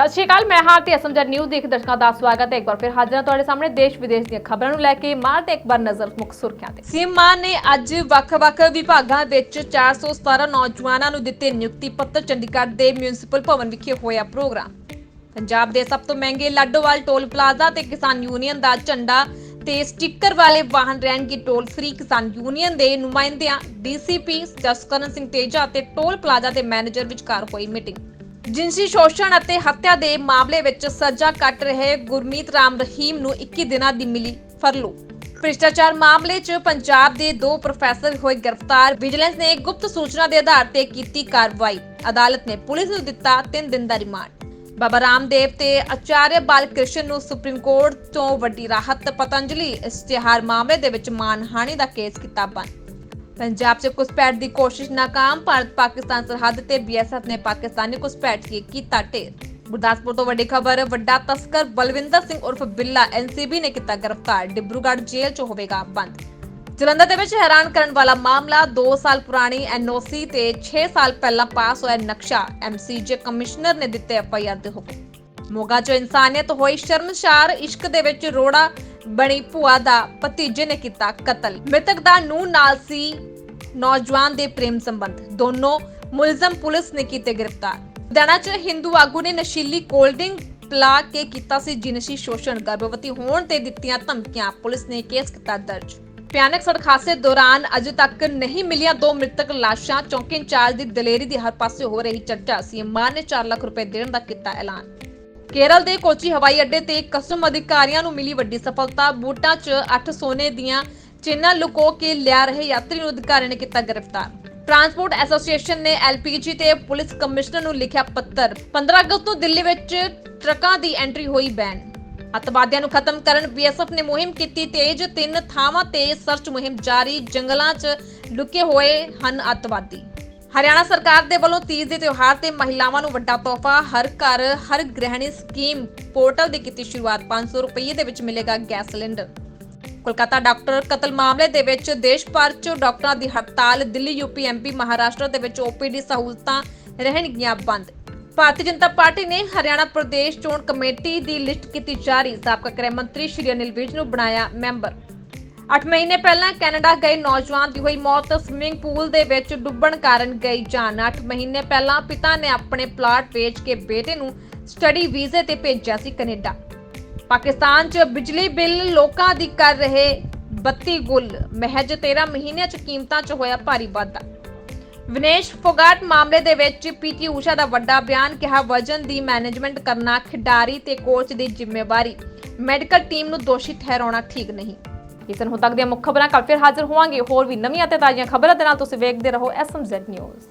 ਸਤਿ ਸ਼੍ਰੀ ਅਕਾਲ, ਮੈਂ ਹਾਂ ਤੇ ਅਸਮਜਰ ਨਿਊਜ਼ ਦੇਖ ਦਰਸ਼ਕਾਂ ਦਾ ਸਵਾਗਤ ਹੈ। ਇੱਕ ਵਾਰ ਫਿਰ ਹਾਜ਼ਰ ਹਾਂ ਤੁਹਾਡੇ ਸਾਹਮਣੇ ਦੇਸ਼ ਵਿਦੇਸ਼ ਦੀਆਂ ਖਬਰਾਂ ਨੂੰ ਲੈ ਕੇ। ਮਾਰਦੇ ਇੱਕ ਵਾਰ ਨਜ਼ਰ ਮੁੱਖ ਸੁਰਖੀਆਂ ਤੇ। ਸੀਐਮ ਮਾਨ ਨੇ ਅੱਜ ਵੱਖ-ਵੱਖ ਵਿਭਾਗਾਂ ਵਿੱਚ 417 ਨੌਜਵਾਨਾਂ ਨੂੰ ਦਿੱਤੇ ਨਿਯੁਕਤੀ ਪੱਤਰ, ਚੰਡੀਗੜ੍ਹ ਦੇ ਮਿਊਨਿਸਪਲ ਭਵਨ ਵਿਖੇ ਹੋਇਆ ਪ੍ਰੋਗਰਾਮ। ਪੰਜਾਬ ਦੇ ਸਭ ਤੋਂ ਮਹਿੰਗੇ ਲਾਡੋਵਾਲ ਟੋਲ ਪਲਾਜ਼ਾ ਤੇ ਕਿਸਾਨ ਯੂਨੀਅਨ ਦਾ ਝੰਡਾ ਤੇ ਸਟicker ਵਾਲੇ ਵਾਹਨ ਰਹਿਣਗੇ ਟੋਲ ਫ੍ਰੀ। ਕਿਸਾਨ ਯੂਨੀਅਨ ਦੇ ਨੁਮਾਇੰਦਿਆਂ ਡੀਸੀਪੀ ਜਸਕਰਨ ਸਿੰਘ ਤੇਜਾ ਤੇ ਟੋਲ ਪਲਾਜ਼ਾ ਦੇ ਮੈਨੇਜਰ ਵਿਚਕਾਰ ਹੋਈ ਮੀਟਿੰਗ। ਜਿਨਸੀ ਸ਼ੋਸ਼ਣ ਅਤੇ ਹੱਤਿਆ ਦੇ ਮਾਮਲੇ ਵਿੱਚ ਸਜ਼ਾ ਕੱਟ ਰਹੇ ਗੁਰਮੀਤ ਰਾਮ ਰਹੀਮ ਨੂੰ 21 ਦਿਨਾਂ ਦੀ ਮਿਲੀ ਫਰਲੋ। ਭ੍ਰਿਸ਼ਟਾਚਾਰ ਮਾਮਲੇ 'ਚ ਪੰਜਾਬ ਦੇ ਦੋ ਪ੍ਰੋਫੈਸਰ ਹੋਏ ਗ੍ਰਿਫਤਾਰ। ਵਿਜੀਲੈਂਸ ਨੇ ਗੁਪਤ ਸੂਚਨਾ ਦੇ ਆਧਾਰ ਤੇ ਕੀਤੀ ਕਾਰਵਾਈ। ਅਦਾਲਤ ਨੇ ਪੁਲਿਸ ਨੂੰ ਦਿੱਤਾ 3 ਦਿਨ ਦਾ ਰਿਮਾਂਡ। ਬਾਬਾ ਰਾਮਦੇਵ ਤੇ ਆਚਾਰਿਆ ਬਾਲਕ੍ਰਿਸ਼ਨ ਨੂੰ ਸੁਪਰੀਮ ਕੋਰਟ ਤੋਂ ਵੱਡੀ ਰਾਹਤ। ਪਤੰਜਲੀ ਇਸ਼ਤਿਹਾਰ ਮਾਮਲੇ ਦੇ ਵਿੱਚ ਮਾਨਹਾਨੀ ਦਾ ਕੇਸ ਕੀਤਾ ਬੰਦ। ਪੰਜਾਬ 'ਚ ਘੁਸਪੈਠ ਦੀ ਕੋਸ਼ਿਸ਼ ਨਾਕਾਮ, ਭਾਰਤ ਪਾਕਿਸਤਾਨ ਸਰਹੱਦ ਤੇ ਬੀਐਸਐਫ ਨੇ ਪਾਕਿਸਤਾਨੀ ਘੁਸਪੈਠ ਕੀ ਕੀਤਾ ਢੇਰ ਗੁਰਦਾਸਪੁਰ ਤੋਂ ਵੱਡੀ ਖਬਰ, ਵੱਡਾ ਤਸਕਰ ਬਲਵਿੰਦਰ ਸਿੰਘ ਉਰਫ ਬਿੱਲਾ ਐਨਸੀਬੀ ਨੇ ਕੀਤਾ ਗ੍ਰਿਫਤਾਰ, ਡਿਬਰੂਗੜ੍ਹ ਜੇਲ੍ਹ 'ਚ ਹੋਵੇਗਾ ਬੰਦ। ਜਲੰਧਰ ਦੇ ਵਿੱਚ ਹੈਰਾਨ ਕਰਨ ਵਾਲਾ ਮਾਮਲਾ 2 ਸਾਲ ਪੁਰਾਣੀ ਐਨਓਸੀ ਤੇ 6 ਸਾਲ ਪਹਿਲਾਂ ਪਾਸ ਹੋਇਆ ਨਕਸ਼ਾ, ਐਮਸੀਜੇ ਕਮਿਸ਼ਨਰ ਨੇ ਦਿੱਤੇ ਐਫਆਈਆਰ ਦੇ ਹੁਕਮ। ਮੋਗਾ 'ਚ ਇਨਸਾਨੀਅਤ ਹੋਈ ਸ਼ਰਮਸ਼ਾਰ ਇਸ਼ਕ ਦੇ ਵਿੱਚ ਰੋੜਾ ਬਣੀ ਭੂਆ ਦਾ ਭਤੀਜੇ ਨੇ ਕੀਤਾ ਕਤਲ। ਮ੍ਰਿਤਕ ਦਾ ਨੂੰ ਨਾਲ ਸੀ ਨੌਜਵਾਨ ਦੇ ਪ੍ਰੇਮ ਸੰਬੰਧ। ਦੋਨੋਂ ਮੁਲਜ਼ਮ ਪੁਲਿਸ ਨੇ ਕੀਤੇ ਗ੍ਰਿਫਤਾਰ। ਲੁਧਿਆਣਾ 'ਚ ਹਿੰਦੂ ਆਗੂ ਨੇ ਨਸ਼ੀਲੀ ਕੋਲਡਿੰਗ ਪਲਾ ਕੇ ਕੀਤਾ ਸੀ ਜਿਨਸੀ ਸ਼ੋਸ਼ਣ। ਗਰਭਵਤੀ ਹੋਣ ਤੇ ਦਿੱਤੀਆਂ ਧਮਕੀਆਂ। ਪੁਲਿਸ ਨੇ ਕੇਸ ਕੀਤਾ ਦਰਜ। ਭਿਆਨਕ ਸੜਕ ਹਾਦਸੇ ਦੌਰਾਨ ਅਜੇ ਤੱਕ ਨਹੀਂ ਮਿਲੀਆਂ ਦੋ ਮ੍ਰਿਤਕ ਲਾਸ਼ਾਂ। ਚੌਂਕੀ ਇੰਚਾਰਜ ਦੀ ਦਲੇਰੀ ਦੀ ਹਰ ਪਾਸੇ ਹੋ ਰਹੀ ਚਰਚਾ। ਸੀਐਮ ਮਾਨ ਨੇ 4 ਲੱਖ ਰੁਪਏ ਦੇਣ ਦਾ ਕੀਤਾ ਐਲਾਨ। ਕੇਰਲ ਦੇ ਕੋਚੀ ਹਵਾਈ ਅੱਡੇ ਤੇ ਕਸਟਮ ਅਧਿਕਾਰੀਆਂ ਨੂੰ ਮਿਲੀ ਵੱਡੀ ਸਫਲਤਾ। ਬੂਟਾਂ 'ਚ 8 ਸੋਨੇ ਦੀਆਂ ਚੇਨਾਂ ਲੁਕੋ ਕੇ ਲਿਆ ਰਹੇ ਯਾਤਰੀ ਨੂੰ ਅਧਿਕਾਰੀ ਨੇ ਕੀਤਾ ਗ੍ਰਿਫਤਾਰ। ਟਰਾਂਸਪੋਰਟ ਐਸੋਸੀਏਸ਼ਨ ਨੇ ਐਲਪੀਜੀ ਤੇ ਪੁਲਿਸ ਕਮਿਸ਼ਨਰ ਨੂੰ ਲਿਖਿਆ ਪੱਤਰ। 15 ਅਗਸਤ ਤੋਂ ਦਿੱਲੀ ਵਿੱਚ ਟਰੱਕਾਂ ਦੀ ਐਂਟਰੀ ਹੋਈ ਬੈਨ। ਅਤਵਾਦੀਆਂ ਨੂੰ ਖਤਮ ਕਰਨ ਬੀਐਸਐਫ ਨੇ ਮੁਹਿੰਮ ਕੀਤੀ ਤੇਜ਼। ਤਿੰਨ ਥਾਵਾਂ ਤੇ ਸਰਚ ਮੁਹਿੰਮ ਜਾਰੀ। ਜੰਗਲਾਂ 'ਚ ਲੁਕੇ ਹੋਏ ਹਨ ਅਤਵਾਦੀ। ਹਰਿਆਣਾ ਸਰਕਾਰ ਦੇ ਵੱਲੋਂ ਤੀਜ ਦੇ ਤਿਉਹਾਰ ਤੇ ਮਹਿਲਾਵਾਂ ਨੂੰ ਵੱਡਾ ਤੋਹਫਾ। ਹਰ ਘਰ, ਹਰ ਗ੍ਰਹਿਣੀ ਸਕੀਮ ਪੋਰਟਲ ਦੀ ਕੀਤੀ ਸ਼ੁਰੂਆਤ। 500 ਰੁਪਏ ਦੇ ਵਿੱਚ ਮਿਲੇਗਾ ਗੈਸ ਸਿਲੰਡਰ। ਕੋਲਕਾਤਾ ਡਾਕਟਰ ਕਤਲ ਮਾਮਲੇ ਦੇ ਵਿੱਚ ਦੇਸ਼ ਭਰ 'ਚ ਡਾਕਟਰਾਂ ਦੀ ਹੜਤਾਲ, ਦਿੱਲੀ ਯੂਪੀ ਐਮਪੀ ਮਹਾਰਾਸ਼ਟਰ ਦੇ ਵਿੱਚ ਓਪੀਡੀ ਸਹੂਲਤਾਂ ਰਹਿਣਗੀਆਂ ਬੰਦ। ਭਾਰਤੀ ਜਨਤਾ ਪਾਰਟੀ ਨੇ ਹਰਿਆਣਾ ਪ੍ਰਦੇਸ਼ ਚੋਣ ਕਮੇਟੀ ਦੀ ਲਿਸਟ ਕੀਤੀ ਜਾਰੀ। ਸਾਬਕਾ ਗ੍ਰਹਿ ਮੰਤਰੀ ਸ਼੍ਰੀ ਅਨਿਲ ਵਿਜ ਨੂੰ ਬਣਾਇਆ ਮੈਂਬਰ। 8 ਮਹੀਨੇ ਪਹਿਲਾਂ ਕੈਨੇਡਾ ਗਏ ਨੌਜਵਾਨ ਦੀ ਹੋਈ ਮੌਤ। ਸਵਿਮਿੰਗ ਪੂਲ ਦੇ ਵਿੱਚ ਡੁੱਬਣ ਕਾਰਨ ਗਈ ਜਾਨ। 8 ਮਹੀਨੇ ਪਹਿਲਾਂ ਪਿਤਾ ਨੇ ਆਪਣੇ ਪਲਾਟ ਵੇਚ ਕੇ ਬੇਟੇ ਨੂੰ ਸਟੱਡੀ ਵੀਜ਼ੇ ਤੇ ਭੇਜਿਆ ਸੀ ਕੈਨੇਡਾ। ਪਾਕਿਸਤਾਨ 'ਚ ਬਿਜਲੀ ਬਿੱਲ ਲੋਕਾਂ ਦੀ ਕਰ ਰਹੇ 32 ਗੁੱਲ। ਮਹਿਜ 13 ਮਹੀਨਿਆਂ 'ਚ ਕੀਮਤਾਂ 'ਚ ਹੋਇਆ ਭਾਰੀ ਵਾਧਾ। ਵਿਨੇਸ਼ ਫੋਗਾਟ ਮਾਮਲੇ ਦੇ ਵਿੱਚ ਪੀਟੀ ਊਸ਼ਾ ਦਾ ਵੱਡਾ ਬਿਆਨ ਕਿਹਾ, ਵਜਨ ਦੀ ਮੈਨੇਜਮੈਂਟ ਕਰਨਾ ਖਿਡਾਰੀ ਤੇ ਕੋਚ ਦੀ ਜ਼ਿੰਮੇਵਾਰੀ। ਮੈਡੀਕਲ ਟੀਮ ਨੂੰ ਦੋਸ਼ੀ ਠਹਿਰਾਉਣਾ ਠੀਕ ਨਹੀਂ। ਇਸ ਨੂੰ ਤੱਕ ਦੀਆਂ ਮੁੱਖ ਖਬਰਾਂ ਕੱਲ ਫਿਰ ਹਾਜ਼ਰ ਹੋਵਾਂਗੇ। ਹੋਰ ਵੀ ਨਵੀਆਂ ਤੇ ਤਾਜ਼ੀਆਂ ਖਬਰਾਂ ਦੇ ਨਾਲ ਤੁਸੀਂ ਵੇਖਦੇ ਰਹੋ ਐਸਐਮਜ਼ੈਡ ਨਿਊਜ਼।